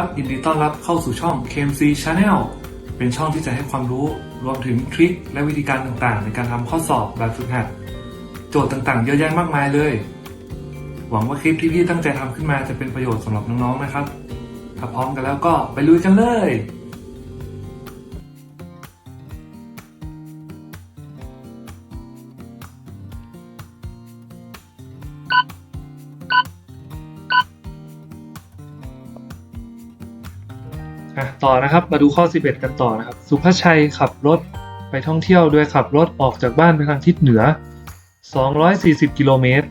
ครับยินดีต้อนรับเข้าสู่ช่อง KMC Channel เป็นช่องที่จะให้ความรู้รวมถึงทริคและวิธีการต่างๆ ในการทำข้อสอบแบบฝึกหัด โจทย์ต่างๆ เยอะแยะมากมายเลย หวังว่าคลิปที่พี่ตั้งใจทำขึ้นมาจะเป็นประโยชน์สำหรับน้องๆนะครับ ถ้าพร้อมกันแล้วก็ไปลุยกันเลย ต่อนะครับ มาดูข้อ 11 กันต่อนะครับ สุภชัยขับรถไปท่องเที่ยวโดยขับรถออกจากบ้านไปทางทิศเหนือ 240 กิโลเมตร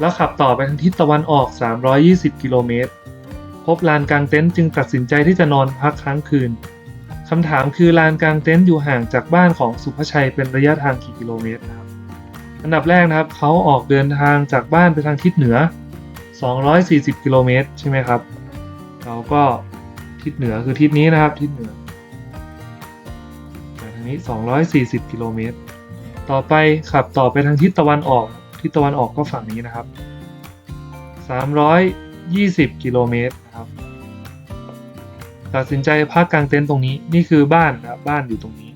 แล้วขับต่อไปทางทิศตะวันออก 320 กิโลเมตร พบลานกลางเต็นท์จึงตัดสินใจที่จะนอนพักค้างคืนคำถามคือลานกลางเต็นท์อยู่ห่างจากบ้านของสุภชัยเป็นระยะทางกี่กิโลเมตรนะครับ อันดับแรกนะครับเขาออกเดินทางจากบ้านไปทางทิศเหนือ 240 กิโลเมตรใช่ไหมครับ เราก็ ทิศเหนือคือทิศนี้นะครับทิศเหนือทางนี้ 240 กิโลเมตร ต่อไปขับต่อไปทางทิศตะวันออก ทิศตะวันออกก็ฝั่งนี้นะครับ 320 กิโลเมตรนะครับ ตัดสินใจพักกลางเต็นท์ตรงนี้ นี่คือบ้านนะบ้านอยู่ตรงนี้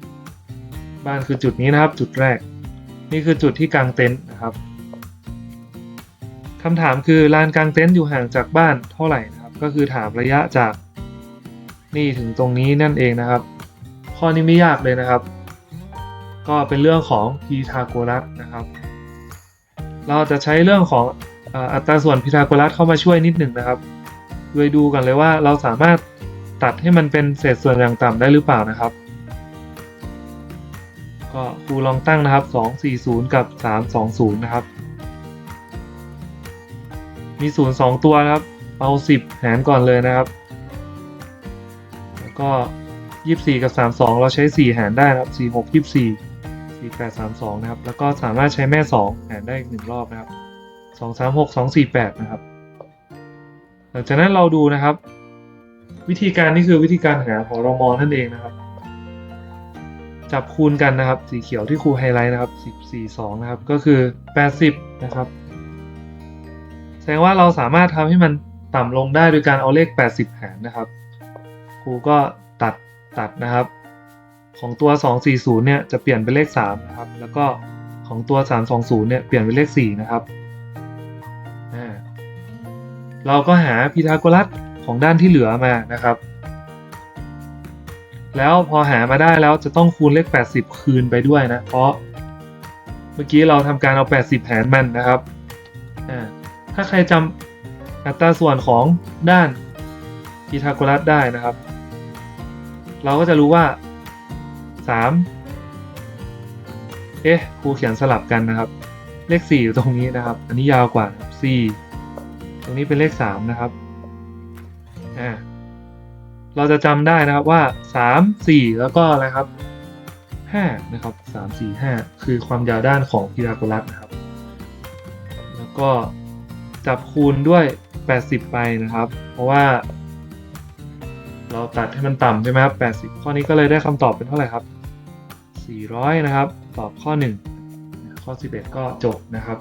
บ้านคือจุดนี้นะครับ จุดแรก นี่คือจุดที่กางเต็นท์นะครับคำถามคือลานกลางเต็นท์อยู่ห่างจากบ้านเท่าไหร่นะครับ ก็คือถามระยะจาก นี่ถึงตรงนี้นั่นเองนะครับ ข้อนี้ไม่ยากเลยนะครับ ก็เป็นเรื่องของพีทาโกรัสนะครับ เราจะใช้เรื่องของอัตราส่วนพีทาโกรัสเข้ามาช่วยนิดหนึ่งนะครับ โดยดูกันเลยว่าเราสามารถตัดให้มันเป็นเศษส่วนอย่างต่ำได้หรือเปล่านะครับ ก็ครูลองตั้งนะครับ 240 กับ 320 นะครับ มี0 2ตัวนะครับ เอา 10 หารก่อนเลยนะครับ แล้วก็24กับ32เราใช้4หารได้นะครับ46 24 48 32นะครับ แล้วก็สามารถใช้แม่2หารได้อีกหนึ่งรอบนะครับ2 3 6 2 4 8นะครับ หลังจากนั้นเราดูนะครับ วิธีการนี่คือวิธีการหาของรมนั่นเองนะครับ จับคูณกันนะครับ สีเขียวที่ครูไฮไลท์นะครับ10 4 2นะครับ ก็คือ80นะครับ แสดงว่าเราสามารถทำให้มันต่ำลงได้โดยการเอาเลข80หารนะครับ ครูก็ตัดตัดนะครับ ของตัว 240 เนี่ยจะเปลี่ยนเป็นเลข 3 นะครับ แล้วก็ของตัว 320 เนี่ยเปลี่ยนเป็นเลข 4 นะครับอ่าเราก็หาพีทาโกรัสของด้านที่เหลือมานะครับ แล้วพอหามาได้แล้วจะต้องคูณเลข 80 คืนไปด้วยนะ เพราะเมื่อกี้เราทำการเอา 80หารมันนะครับอ่าถ้าใครจำอัตราส่วนของด้านพีทาโกรัสได้นะครับ เราก็จะรู้ว่า 3 เอ๊ะครูเขียนสลับกันนะครับ เลข 4 อยู่ตรงนี้นะครับ อันนี้ยาวกว่าครับ4ตรงนี้เป็นเลข 3 นะครับอ่าเราจะจำได้นะครับว่า 3 4 แล้วก็อะไรครับ 5 นะครับ 3 4 5 คือความยาวด้านของพีทาโกรัสนะครับ แล้วก็จับคูณด้วย 80 ไปนะครับ เพราะว่า เราตัดให้มันต่ำใช่ไหมครับ 80 ข้อนี้ก็เลยได้คำตอบเป็นเท่าไหร่ครับ 400 นะครับ ตอบข้อ 1 ข้อ 11 ก็จบนะครับ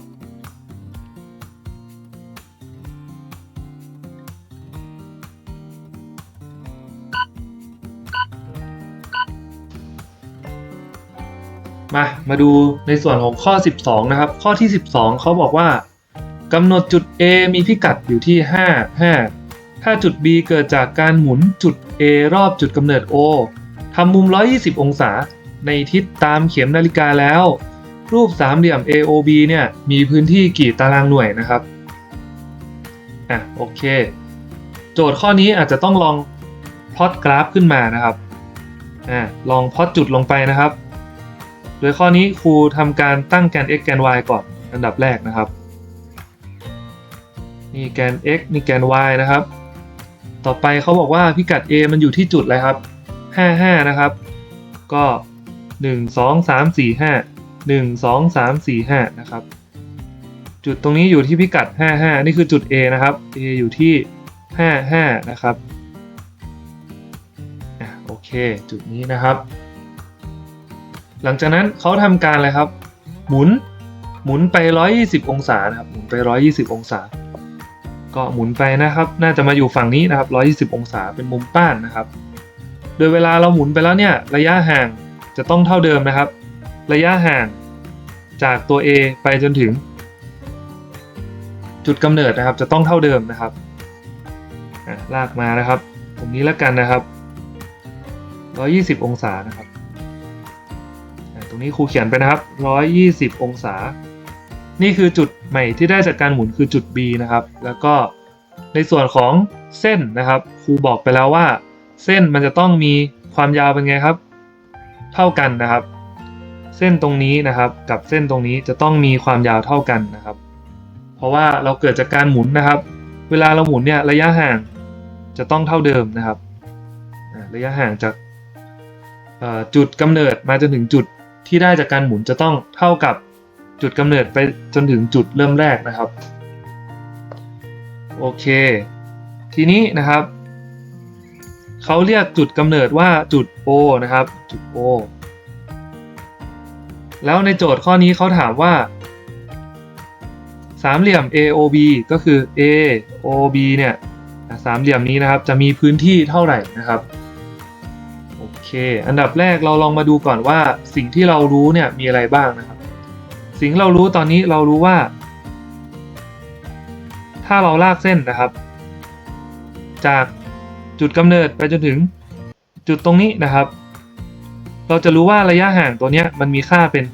มา มาดูในส่วนของข้อ 12 นะครับ ข้อที่ 12 เขาบอกว่ากำหนดจุด A มีพิกัดอยู่ที่ 5 5 ถ้าจุด B เกิดจากการหมุนจุด A รอบจุดกำเนิด O ทำมุม 120 องศา ในทิศตามเข็มนาฬิกาแล้ว รูปสามเหลี่ยม AOB เนี่ยมีพื้นที่กี่ตารางหน่วยนะครับอะโอเค โจทย์ข้อนี้อาจจะต้องลองพลอตกราฟขึ้นมานะครับอ่าลองพลอตจุดลงไปนะครับ โดยข้อนี้ครูทำการตั้งแกน x แกน y ก่อนอันดับแรกนะครับ นี่แกน x นี่แกน y นะครับ ต่อไปเขาบอกว่าพิกัด a มันอยู่ที่จุดอะไรครับ 55 นะครับ ก็ 1 2 3 4 5 1 2 3 4 5 นะครับ จุดตรงนี้อยู่ที่พิกัด 55 นี่คือจุด a นะครับ a อยู่ที่ 55 นะครับอะโอเค จุดนี้นะครับ หลังจากนั้นเขาทำการอะไรครับ หมุนหมุนไป 120 องศานะครับ หมุนไป 120 องศา ก็หมุนไปนะครับ น่าจะมาอยู่ฝั่งนี้นะครับ 120 องศาเป็นมุมป้านนะครับ โดยเวลาเราหมุนไปแล้วเนี่ยระยะห่างจะต้องเท่าเดิมนะครับ ระยะห่างจากตัว A ไปจนถึง จุดกำเนิดนะครับ จะต้องเท่าเดิมนะครับลากมานะครับ ตรงนี้แล้วกันนะครับ 120 องศานะครับ ตรงนี้ครูเขียนไปนะครับ 120 องศา นี่คือจุดใหม่ที่ได้จากการหมุนคือจุด B นะครับ แล้วก็ในส่วนของเส้นนะครับ ครูบอกไปแล้วว่า เส้นมันจะต้องมีความยาวเป็นไงครับ เท่ากันนะครับ เส้นตรงนี้นะครับ กับเส้นตรงนี้จะต้องมีความยาวเท่ากันนะครับ เพราะว่าเราเกิดจากการหมุนนะครับ เวลาเราหมุนเนี่ยระยะห่างจะต้องเท่าเดิมนะครับ ระยะห่างจากจุดกำเนิดมาจนถึงจุดที่ได้จากการหมุนจะต้องเท่ากับ จุดกำเนิดไปจนถึงจุดเริ่มแรกนะครับ โอเค ทีนี้นะครับเขาเรียกจุดกำเนิดว่าจุด O นะครับ จุด O แล้วในโจทย์ข้อนี้เขาถามว่า สามเหลี่ยม AOB ก็คือ AOB เนี่ยสามเหลี่ยมนี้นะครับ จะมีพื้นที่เท่าไหร่นะครับโอเค อันดับแรกเราลองมาดูก่อนว่าสิ่งที่เรารู้เนี่ยมีอะไรบ้างนะครับ สิ่งที่เรารู้ตอนนี้เรารู้ว่า ถ้าเราลากเส้นนะครับ จากจุดกำเนิดไปจนถึงจุดตรงนี้นะครับ เราจะรู้ว่าระยะห่างตัวเนี้ยมันมีค่าเป็น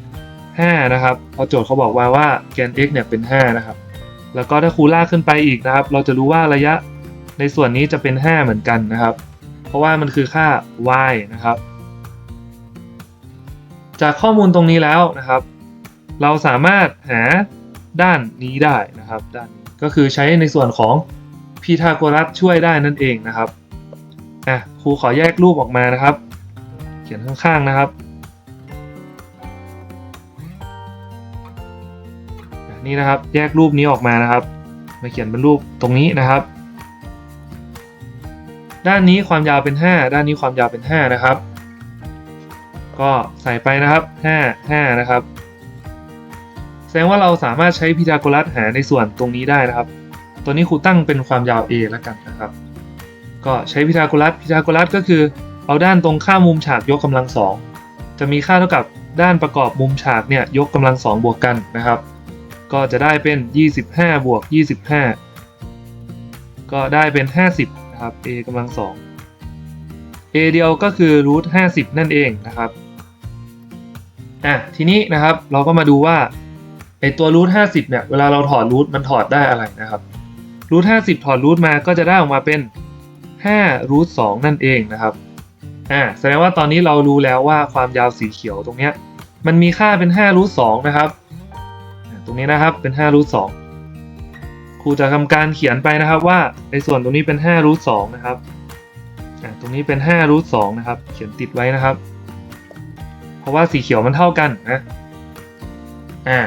5 นะครับเพราะโจทย์เขาบอกว่าว่าแกน x เนี่ยเป็น 5 นะครับ แล้วก็ถ้าครูลากขึ้นไปอีกนะครับ เราจะรู้ว่าระยะในส่วนนี้จะเป็น 5 เหมือนกันนะครับ เพราะว่ามันคือค่า y นะครับ จากข้อมูลตรงนี้แล้วนะครับ เราสามารถหาด้านนี้ได้นะครับ ด้านนี้ก็คือใช้ในส่วนของพีทาโกรัสช่วยได้นั่นเองนะครับอะครูขอแยกรูปออกมานะครับ เขียนข้างๆนะครับ นี่นะครับแยกรูปนี้ออกมานะครับ มาเขียนเป็นรูปตรงนี้นะครับ ด้านนี้ความยาวเป็น 5 ด้านนี้ความยาวเป็น 5 นะครับ ก็ใส่ไปนะครับ 5 5 นะครับ แสดงว่าเราสามารถใช้พีทาโกรัสหาในส่วนตรงนี้ได้นะครับ ตัวนี้ครูตั้งเป็นความยาว a แล้วกันนะครับ ก็ใช้พีทาโกรัสพีทาโกรัสก็คือ เอาด้านตรงข้ามมุมฉากยกกำลังสองจะมีค่าเท่ากับด้านประกอบมุมฉากเนี่ยยกกำลังสองบวกกันนะครับ ก็จะได้เป็น 25 บวก 25 ก็ได้เป็น 50 นะครับ a กำลังสอง a เดียวก็คือรูท50นั่นเองนะครับอะทีนี้นะครับเราก็มาดูว่า ไอตัวรูท50เนี่ยเวลาเราถอดรูทมันถอดได้อะไรนะครับรูท50ถอดรูทมาก็จะได้ออกมาเป็น5รูท2นั่นเองนะครับอ่าแสดงว่าตอนนี้เรารู้แล้วว่าความยาวสีเขียวตรงเนี้ยมันมีค่าเป็น5รูท2นะครับอ่าตรงนี้นะครับเป็น5รูท2ครูจะทำการเขียนไปนะครับว่าในส่วนตรงนี้เป็น5รูท2นะครับอ่าตรงนี้เป็น5รูท2นะครับเขียนติดไว้นะครับ เพราะว่าสีเขียวมันเท่ากันนะอ่า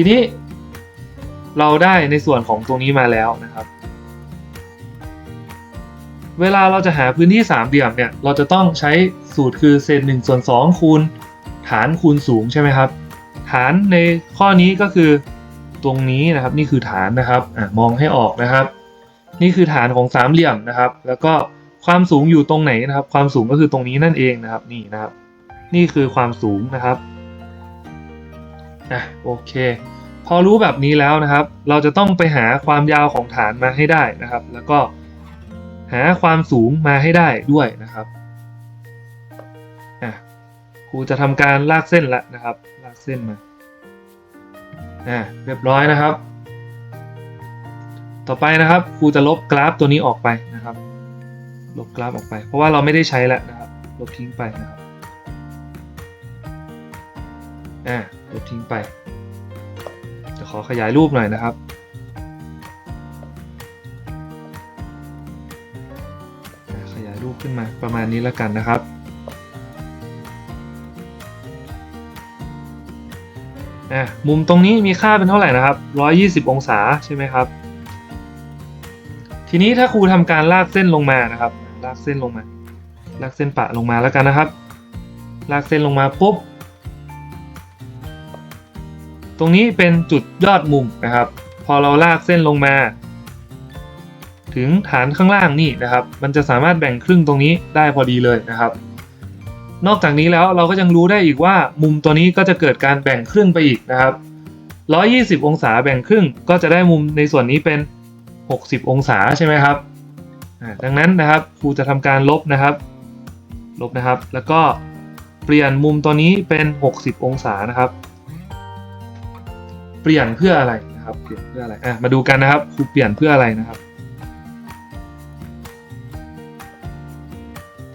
ทีนี้เราได้ในส่วนของตรงนี้มาแล้วนะครับ เวลาเราจะหาพื้นที่สามเหลี่ยมเนี่ยเราจะต้องใช้สูตรคือเศษ1ส่วน2คูณฐานคูณสูงใช่ไหมครับ ฐานในข้อนี้ก็คือตรงนี้นะครับนี่คือฐานนะครับอมองให้ออกนะครับ นี่คือฐานของสามเหลี่ยมนะครับ แล้วก็ความสูงอยู่ตรงไหนนะครับ ความสูงก็คือตรงนี้นั่นเองนะครับนี่นะครับ นี่คือความสูงนะครับ อะโอเค พอรู้แบบนี้แล้วนะครับ เราจะต้องไปหาความยาวของฐานมาให้ได้นะครับ แล้วก็หาความสูงมาให้ได้ด้วยนะครับอะครูจะทำการลากเส้นละนะครับ ลากเส้นมาอะเรียบร้อยนะครับ ต่อไปนะครับครูจะลบกราฟตัวนี้ออกไปนะครับ ลบกราฟออกไป เพราะว่าเราไม่ได้ใช้แล้วนะครับ ลบทิ้งไปนะครับอะ ลบทิ้งไป จะขอขยายรูปหน่อยนะครับ ขยายรูปขึ้นมาประมาณนี้แล้วกันนะครับอะมุมตรงนี้มีค่าเป็นเท่าไหร่นะครับ 120 องศาใช่ไหมครับ ทีนี้ถ้าครูทำการลากเส้นลงมานะครับ ลากเส้นลงมา ลากเส้นปะลงมาแล้วกันนะครับ ลากเส้นลงมาปุ๊บ ตรงนี้เป็นจุดยอดมุมนะครับ พอเราลากเส้นลงมา ถึงฐานข้างล่างนี่นะครับ มันจะสามารถแบ่งครึ่งตรงนี้ได้พอดีเลยนะครับ นอกจากนี้แล้วเราก็ยังรู้ได้อีกว่ามุมตัวนี้ก็จะเกิดการแบ่งครึ่งไปอีกนะครับ 120 องศาแบ่งครึ่งก็จะได้มุมในส่วนนี้เป็น 60 องศาใช่ไหมครับดังนั้นนะครับครูจะทำการลบนะครับ ลบนะครับ แล้วก็เปลี่ยนมุมตัวนี้เป็น 60 องศานะครับ เปลี่ยนเพื่ออะไรนะครับ เปลี่ยนเพื่ออะไรอะมาดูกันนะครับครูเปลี่ยนเพื่ออะไรนะครับ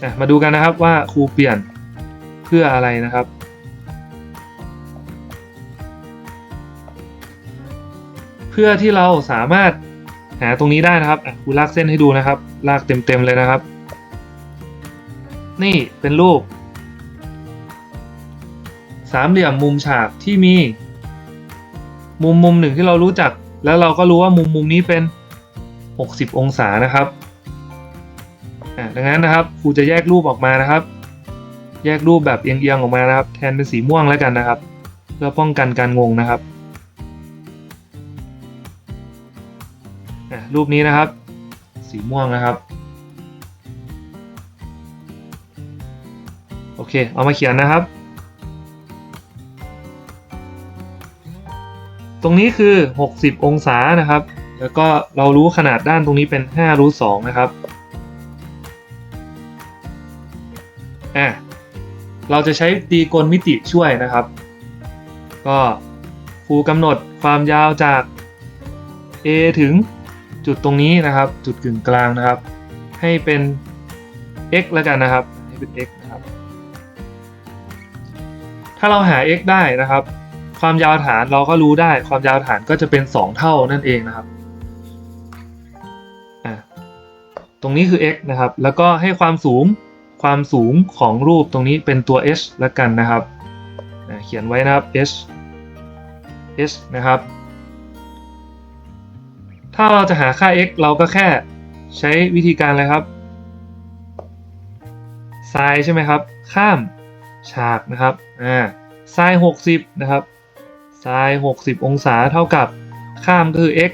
อะมาดูกันนะครับว่าครูเปลี่ยนเพื่ออะไรนะครับเพื่อที่เราสามารถหาตรงนี้ได้นะครับอะครูลากเส้นให้ดูนะครับ ลากเต็มๆเลยนะครับ นี่เป็นรูป สามเหลี่ยมมุมฉากที่มี มุมมุมหนึ่งที่เรารู้จัก แล้วเราก็รู้ว่ามุมมุมนี้เป็น 60 องศานะครับดังนั้นนะครับครูจะแยกรูปออกมานะครับ แยกรูปแบบเอียงๆออกมานะครับ แทนเป็นสีม่วงแล้วกันนะครับ เพื่อป้องกันการงงนะครับรูปนี้นะครับ สีม่วงนะครับโอเค เอามาเขียนนะครับ ตรงนี้คือ 60 องศานะครับ แล้วก็เรารู้ขนาดด้านตรงนี้เป็น5รูท2นะครับอะเราจะใช้ตีกลมิติช่วยนะครับ ก็ครูกำหนดความยาวจาก A ถึงจุดตรงนี้นะครับ จุดกึ่งกลางนะครับ ให้เป็น x แล้วกันนะครับ ให้เป็น x นะครับ ถ้าเราหา x ได้นะครับ ความยาวฐานเราก็รู้ได้ ความยาวฐานก็จะเป็น 2 เท่านั่นเองนะครับอะตรงนี้คือ x นะครับ แล้วก็ให้ความสูงความสูงของรูปตรงนี้เป็นตัว h ล้วกันนะครับอะเขียนไว้นะครับ h h นะครับ ถ้าเราจะหาค่า x เราก็แค่ใช้วิธีการอะไรครับไซน์ใช่ไหมครับ ข้ามฉากนะครับ อ่าไซน์60นะครับ ไซน์60 องศาเท่ากับข้ามก็คือ x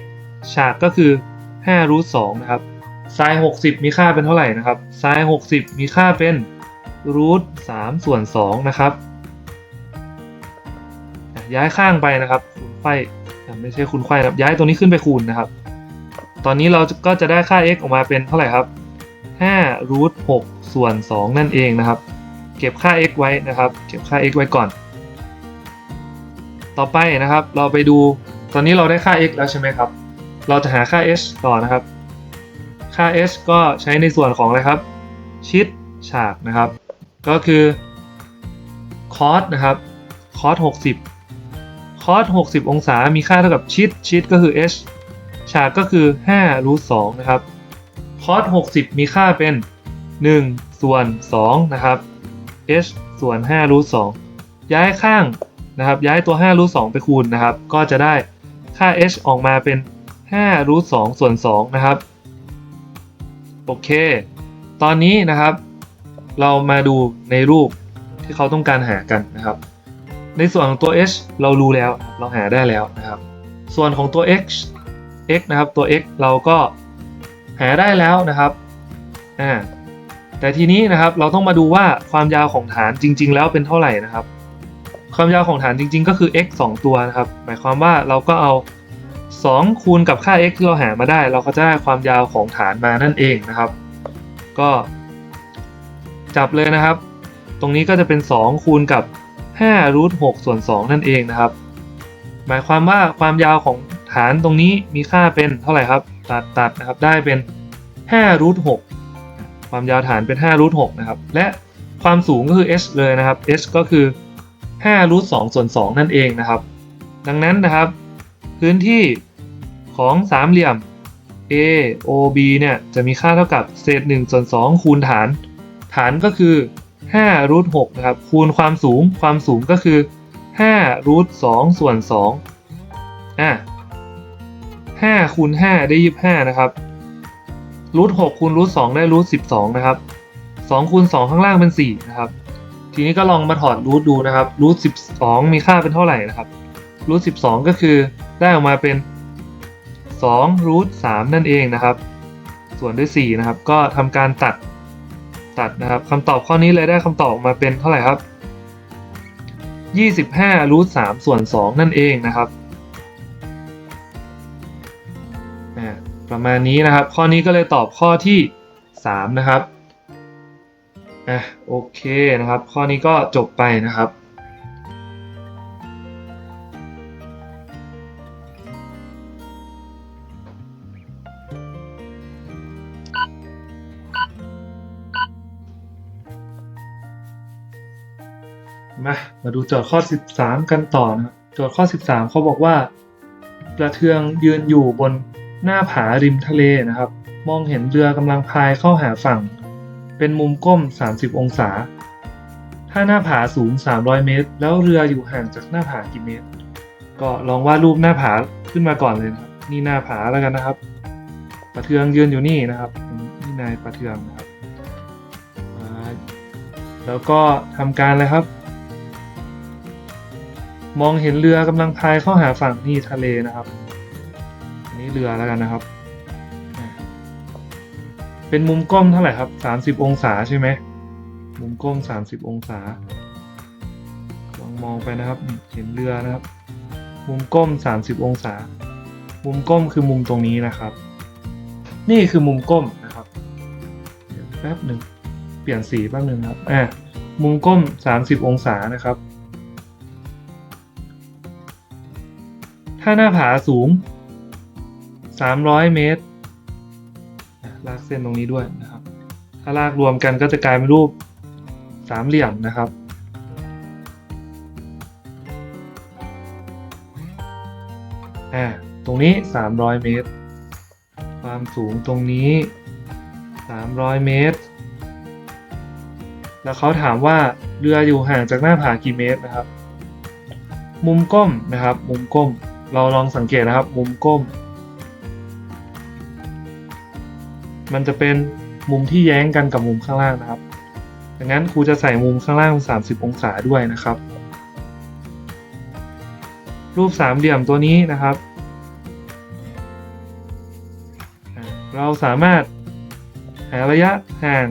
ฉากก็คือ5รูท2นะครับไซน์60 มีค่าเป็นเท่าไหร่นะครับไซน์60 มีค่าเป็นรูท3ส่วน2นะครับ ย้ายข้างไปนะครับคูณไข่ไม่ใช่คูณไขว้นะครับย้ายตัวนี้ขึ้นไปคูณนะครับ ตอนนี้เราก็จะได้ค่า x ออกมาเป็นเท่าไหร่ครับ5รูท6ส่วน2นั่นเองนะครับ เก็บค่า x ไว้นะครับ เก็บค่า x ไว้ก่อน ต่อไปนะครับ เราไปดูตอนนี้เราได้ค่า x แล้วใช่ไหมครับ เราจะหาค่า h ต่อนะครับ ค่า h ก็ใช้ในส่วนของอะไรครับ ชิดฉากนะครับ ก็คือ cos นะครับ cos 60 cos 60 องศา มีค่าเท่ากับชิดชิดก็คือ h ฉากก็คือ5รูท2นะครับ cos 60 มีค่าเป็น 1 ส่วน2นะครับ h ส่วน5รูท2ย้ายข้าง นะครับย้ายตัว5รูท2ไปคูณนะครับ ก็จะได้ค่า h ออกมาเป็น5รูท2ส่วน2นะครับ โอเค ตอนนี้นะครับ เรามาดูในรูปที่เขาต้องการหากันนะครับ ในส่วนของตัว h เรารู้แล้ว เราหาได้แล้วนะครับ ส่วนของตัว x x นะครับตัว x เราก็หาได้แล้วนะครับอ่าแต่ทีนี้นะครับเราต้องมาดูว่าความยาวของฐานจริง ๆ แล้วเป็นเท่าไหร่นะครับ ความยาวของฐานจริง ๆ ก็คือ x 2 ตัวนะครับ หมายความว่าเราก็เอา 2 คูณกับค่า x ที่เราหามาได้ เราก็จะได้ความยาวของฐานมานั่นเองนะครับ ก็จับเลยนะครับ ตรงนี้ก็จะเป็น 2 คูณกับ5รูท6ส่วน 2 นั่นเองนะครับ หมายความว่าความยาวของฐานตรงนี้มีค่าเป็นเท่าไหร่ครับ ตัดตัดนะครับ ได้เป็น5รูท6ความยาวฐานเป็น5รูท6นะครับ และความสูงก็คือ h เลยนะครับ h ก็คือ 5รูท2ส่วน2นั่นเองนะครับ ดังนั้นนะครับ พื้นที่ของสามเหลี่ยม A O B เนี่ยจะมีค่าเท่ากับเศษ1ส่วน2คูณฐาน ฐานก็คือ5รูท6นะครับคูณความสูงความสูงก็คือ5รูท2ส่วน2อะ5คูณ5ได้ 25 นะครับรูท6คูณรูท2ได้รูท12 นะครับ2คูณ2ข้างล่างเป็น 4 นะครับ ทีนี้ก็ลองมาถอดรูทดูนะครับรูท12มีค่าเป็นเท่าไหร่นะครับรูท12ก็คือได้ออกมาเป็น2รูท3นั่นเองนะครับ ส่วนด้วย4นะครับ ก็ทำการตัดตัดนะครับคำตอบข้อนี้เลยได้คำตอบออกมาเป็นเท่าไหร่ครับ 25รูท3ส่วน2นั่นเองนะครับประมาณนี้นะครับ ข้อนี้ก็เลยตอบข้อที่3นะครับ อะโอเคนะครับ ข้อนี้ก็จบไปนะครับมามาดูโจทย์ข้อ 13 กันต่อนะครับโจทย์ข้อ 13เขาบอกว่ากระเทืองยืนอยู่บนหน้าผาริมทะเลนะครับ มองเห็นเรือกำลังพายเข้าหาฝั่ง เป็นมุมก้ม 30 องศา ถ้าหน้าผาสูง 300 เมตร แล้วเรืออยู่ห่างจากหน้าผากี่เมตร ก็ลองวาดรูปหน้าผาขึ้นมาก่อนเลยนะครับนี่หน้าผาแล้วกันนะครับปะเทืองยืนอยู่นี่นะครับนี่นายปะเทืองนะครับแล้วก็ทำการเลยครับ มองเห็นเรือกำลังพายเข้าหาฝั่งนี่ทะเลนะครับอันนี้เรือแล้วกันนะครับ เป็นมุมกล้องเท่าไหร่ครับสามสิบองศาใช่ไหม มุมกล้องสามสิบองศาลองมองไปนะครับ เห็นเรือนะครับ มุมก้มสามสิบองศา มุมก้มคือมุมตรงนี้นะครับ นี่คือมุมก้มนะครับแป๊บหนึ่ง เปลี่ยนสีแป๊บหนึ่งครับ อ่า มุมก้มสามสิบองศานะครับ ถ้าหน้าผาสูง 300 เมตร ลากเส้นตรงนี้ด้วยนะครับ ถ้าลากรวมกันก็จะกลายเป็นรูปสามเหลี่ยมนะครับอ่าตรงนี้ 300 เมตร ความสูงตรงนี้ 300 เมตร แล้วเขาถามว่าเรืออยู่ห่างจากหน้าผากี่เมตรนะครับ มุมก้มนะครับ มุมก้ม เราลองสังเกตนะครับ มุมก้ม มันจะเป็นมุมที่แย้งกันกับมุมข้างล่างนะครับดังนั้นครูจะใส่มุมข้างล่าง 30 องศาด้วยนะครับ รูปสามเหลี่ยมตัวนี้นะครับ เราสามารถหาระยะห่าง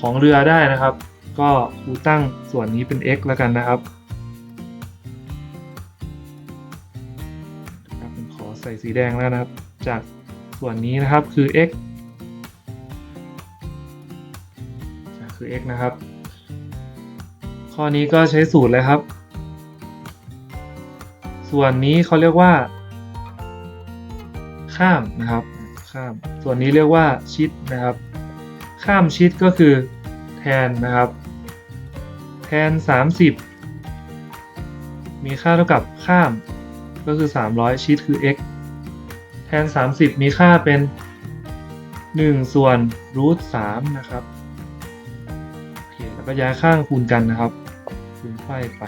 ของเรือได้นะครับ ก็ครูตั้งส่วนนี้เป็น x แล้วกันนะครับขอใส่สีแดงแล้วนะครับ จากส่วนนี้นะครับคือ x คือ x นะครับ ข้อนี้ก็ใช้สูตรเลยครับ ส่วนนี้เขาเรียกว่า ข้ามนะครับ ข้าม ส่วนนี้เรียกว่าชิดนะครับ ข้ามชิดก็คือแทนนะครับ แทน 30 มีค่าเท่ากับข้าม ก็คือ 300 ชิดคือ x แทน 30 มีค่าเป็น 1 ส่วนรูท3นะครับ แล้วก็ย้ายข้างคูณกันนะครับ คูณไขว้ไป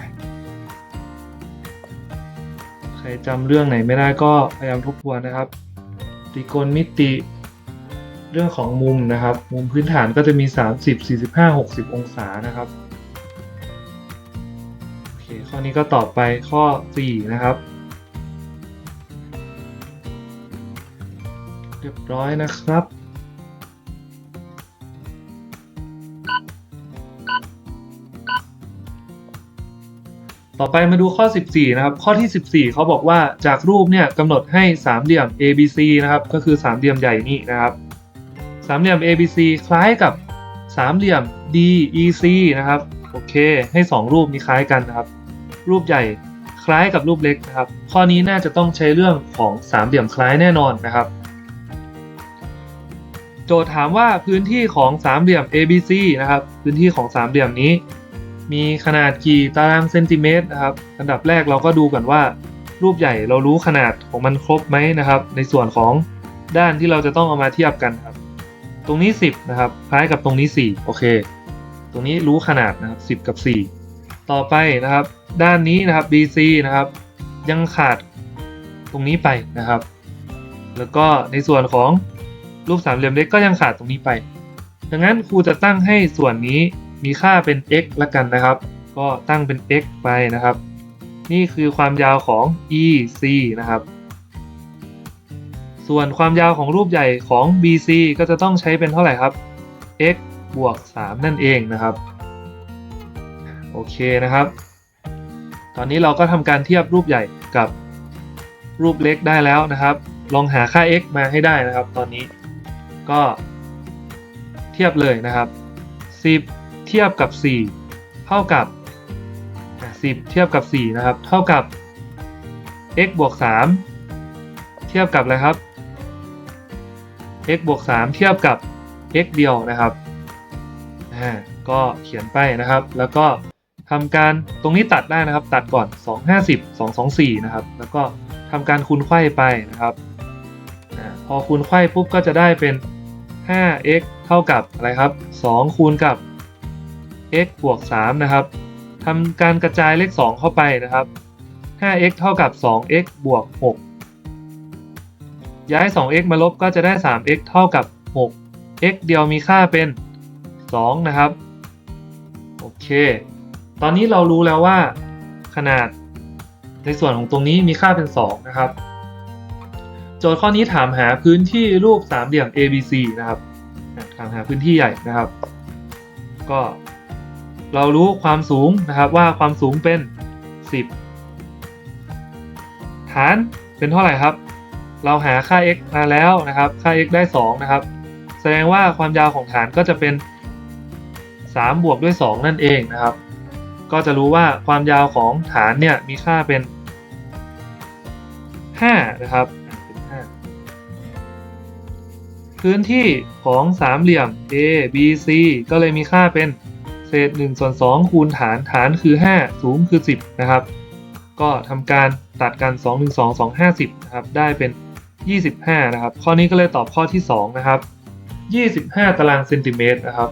ใครจำเรื่องไหนไม่ได้ก็พยายามทบทวนนะครับตรีโกณมิติเรื่องของมุมนะครับ มุมพื้นฐานก็จะมี 30 45 60 องศานะครับโอเคข้อนี้ก็ตอบไปข้อ 4 นะครับ เรียบร้อยนะครับ ต่อไปมาดูข้อ 14 นะครับ ข้อที่ 14 เขาบอกว่าจากรูปเนี่ยกำหนดให้สามเหลี่ยม ABC นะครับ ก็คือสามเหลี่ยมใหญ่นี่นะครับ สามเหลี่ยม ABC คล้ายกับสามเหลี่ยม DEC นะครับ โอเค ให้ 2 รูปนี้คล้ายกันนะครับ รูปใหญ่คล้ายกับรูปเล็กนะครับ ข้อนี้น่าจะต้องใช้เรื่องของสามเหลี่ยมคล้ายแน่นอนนะครับ โจทย์ถามว่าพื้นที่ของสามเหลี่ยม ABC นะครับ พื้นที่ของสามเหลี่ยมนี้ มีขนาดกี่ตารางเซนติเมตรนะครับ อันดับแรกเราก็ดูก่อนว่า รูปใหญ่เรารู้ขนาดของมันครบไหมนะครับ ในส่วนของด้านที่เราจะต้องเอามาเทียบกันครับ ตรงนี้ 10 นะครับ คล้ายกับตรงนี้ 4 โอเค ตรงนี้รู้ขนาดนะครับ10 กับ 4 ต่อไปนะครับ ด้านนี้นะครับ BC นะครับ ยังขาดตรงนี้ไปนะครับ แล้วก็ในส่วนของรูปสามเหลี่ยมเล็กก็ยังขาดตรงนี้ไป ดังนั้นครูจะตั้งให้ส่วนนี้ มีค่าเป็น x ละกันนะครับ ก็ตั้งเป็น x ไปนะครับ นี่คือความยาวของ EC นะครับ ส่วนความยาวของรูปใหญ่ของ BC ก็จะต้องใช้เป็นเท่าไหร่ครับ x บวก 3 นั่นเองนะครับ โอเคนะครับ ตอนนี้เราก็ทำการเทียบรูปใหญ่กับรูปเล็กได้แล้วนะครับ ลองหาค่า x มาให้ได้นะครับ ตอนนี้ก็เทียบเลยนะครับ 10 เทียบกับ 4 เท่ากับ 10 เทียบกับ 4 นะครับ เท่ากับ x บวก 3 เทียบกับอะไรครับ x บวก 3 เทียบกับ x เดียวนะครับอ่าก็เขียนไปนะครับ แล้วก็ทำการตรงนี้ตัดได้นะครับ ตัดก่อน 250 224 นะครับ แล้วก็ทำการคูณไขว้ไปนะครับอาพอคูณไขว้ปุ๊บก็จะได้เป็น 5x เท่ากับอะไรครับ 2 คูณกับ x บวก3นะครับทำการกระจายเลข 2 เข้าไปนะครับ 5x เท่ากับ 2x บวก 6 ย้าย 2x มาลบก็จะได้ 3x เท่ากับ 6 x เดียวมีค่าเป็น 2 นะครับ โอเค ตอนนี้เรารู้แล้วว่า ขนาดในส่วนของตรงนี้มีค่าเป็น 2 นะครับ โจทย์ข้อนี้ถามหาพื้นที่รูปสามเหลี่ยม ABC นะครับ ถามหาพื้นที่ใหญ่นะครับ ก็ เรารู้ความสูงนะครับว่าความสูงเป็น 10ฐานเป็นเท่าไหร่ครับ เราหาค่า x มาแล้วนะครับ ค่า x ได้ 2 นะครับ แสดงว่าความยาวของฐานก็จะเป็น 3 บวกด้วย 2 นั่นเองนะครับ ก็จะรู้ว่าความยาวของฐานเนี่ยมีค่าเป็น 5 นะครับพื้นที่ของสามเหลี่ยม A B C ก็เลยมีค่าเป็น เศษ1ส่วน2คูณฐานฐานคือ 5 สูงคือ 10 นะครับ ก็ทำการตัดกัน 2 1 2 2 50นะครับ ได้เป็น 25 นะครับ ข้อนี้ก็เลยตอบข้อที่ 2 นะครับ 25 ตารางเซนติเมตรนะครับ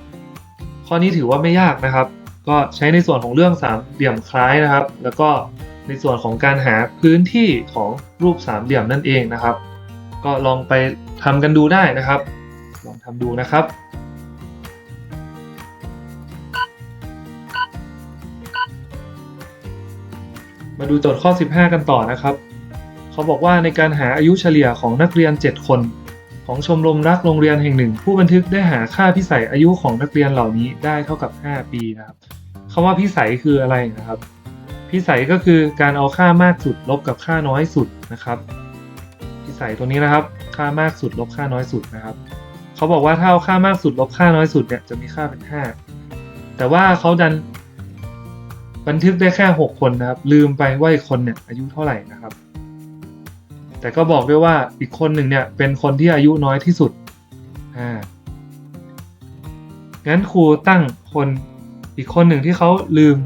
ข้อนี้ถือว่าไม่ยากนะครับ ก็ใช้ในส่วนของเรื่องสามเหลี่ยมคล้ายนะครับ แล้วก็ในส่วนของการหาพื้นที่ของรูปสามเหลี่ยมนั่นเองนะครับ ก็ลองไปทำกันดูได้นะครับ ลองทำดูนะครับ มาดูโจทย์ข้อ 15 กันต่อนะครับ เขาบอกว่าในการหาอายุเฉลี่ยของนักเรียน 7 คน ของชมรมรักโรงเรียนแห่งหนึ่ง ผู้บันทึกได้หาค่าพิสัยอายุของนักเรียนเหล่านี้ได้เท่ากับ 5 ปีนะครับคำว่าพิสัยคืออะไรนะครับ พิสัยก็คือการเอาค่ามากสุดลบกับค่าน้อยสุดนะครับ พิสัยตัวนี้นะครับ ค่ามากสุดลบค่าน้อยสุดนะครับ เขาบอกว่าถ้าเอาค่ามากสุดลบค่าน้อยสุดเนี่ยจะมีค่าเป็น 5 แต่ว่าเขาดัน บันทึกได้แค่ 6 คนนะครับ ลืมไปว่าอีกคนเนี่ยอายุเท่าไหร่นะครับ แต่ก็บอกด้วยว่าอีกคนหนึ่งเนี่ยเป็นคนที่อายุน้อยที่สุดอ่างั้นครูตั้งคนอีกคนหนึ่งที่เขาลืม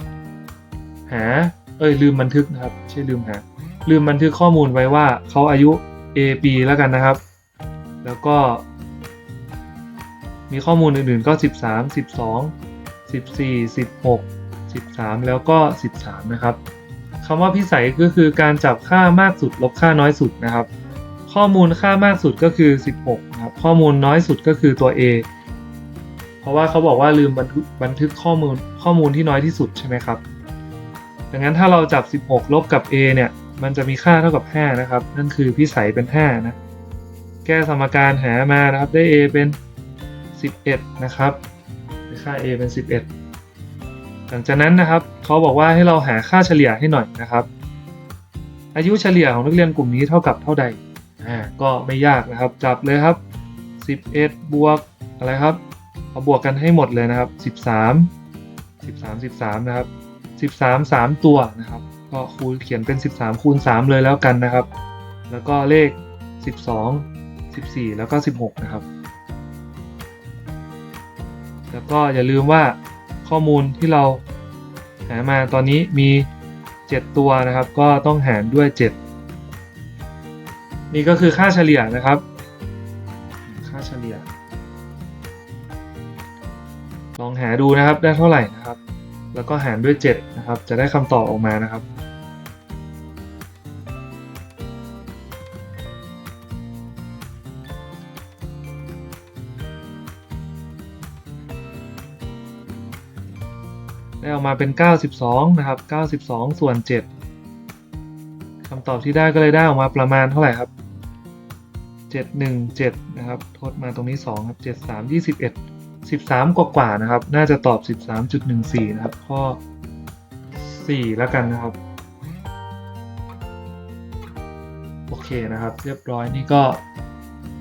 หา เอ้ยลืมบันทึกนะครับใช่ลืมหา ลืมบันทึกข้อมูลไว้ว่าเขาอายุ A ปีแล้วกันนะครับ แล้วก็ มีข้อมูลอื่นๆก็ 13 12 14 16 13 แล้วก็ 13 นะครับคำว่าพิสัยก็คือการจับค่ามากสุดลบค่าน้อยสุดนะครับ ข้อมูลค่ามากสุดก็คือ 16นะครับข้อมูลน้อยสุดก็คือตัว A เพราะว่าเขาบอกว่าลืมบันทึกบันทึกข้อมูลข้อมูลที่น้อยที่สุดใช่ไหมครับดังนั้นถ้าเราจับ 16 ลบกับ A เนี่ย มันจะมีค่าเท่ากับ 5 นะครับ นั่นคือพิสัยเป็น 5 นะ แก้สมการหามานะครับ ได้ A เป็น 11 นะครับ ค่า A เป็น 11 หลังจากนั้นนะครับเขาบอกว่าให้เราหาค่าเฉลี่ยให้หน่อยนะครับ อายุเฉลี่ยของนักเรียนกลุ่มนี้เท่ากับเท่าใดอ่าก็ไม่ยากนะครับ จับเลยครับ 11 บวกอะไรครับเอาบวกกันให้หมดเลยนะครับ 13 13 13 นะครับ 13 3 ตัวนะครับ ก็คูณเขียนเป็น 13 คูณ 3 เลยแล้วกันนะครับ แล้วก็เลข 12 14 แล้วก็ 16 นะครับ แล้วก็อย่าลืมว่า ข้อมูลที่เราหามาตอนนี้มี 7 ตัวนะครับ ก็ต้องหารด้วย 7 นี่ก็คือค่าเฉลี่ยนะครับ ค่าเฉลี่ย ลองหาดูนะครับได้เท่าไหร่นะครับ แล้วก็หารด้วย 7 นะครับ จะได้คำตอบออกมานะครับ ได้ออกมาเป็น 92 นะครับ 92 ส่วน 7คำตอบที่ได้ก็เลยได้ออกมาประมาณเท่าไหร่ครับเจ็ดหนึ่งเจ็ดนะครับ ทดมาตรงนี้สองครับเจ็ดสามยี่สิบเอ็ดสิบสามกว่านะครับ น่าจะตอบสิบสามจุดหนึ่งสี่นะครับ ข้อสี่แล้วกันนะครับ โอเคนะครับ เรียบร้อยนี่ก็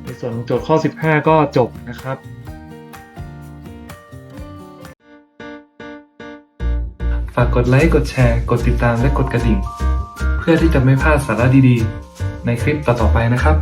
ในส่วนของโจทย์ข้อ 15 ก็จบนะครับากกดไลค์ กดแชร์ กดติดตามและกดกระดิ่ง เพื่อที่จะไม่พลาดสาระดีๆ ในคลิปต่อๆไปนะครับ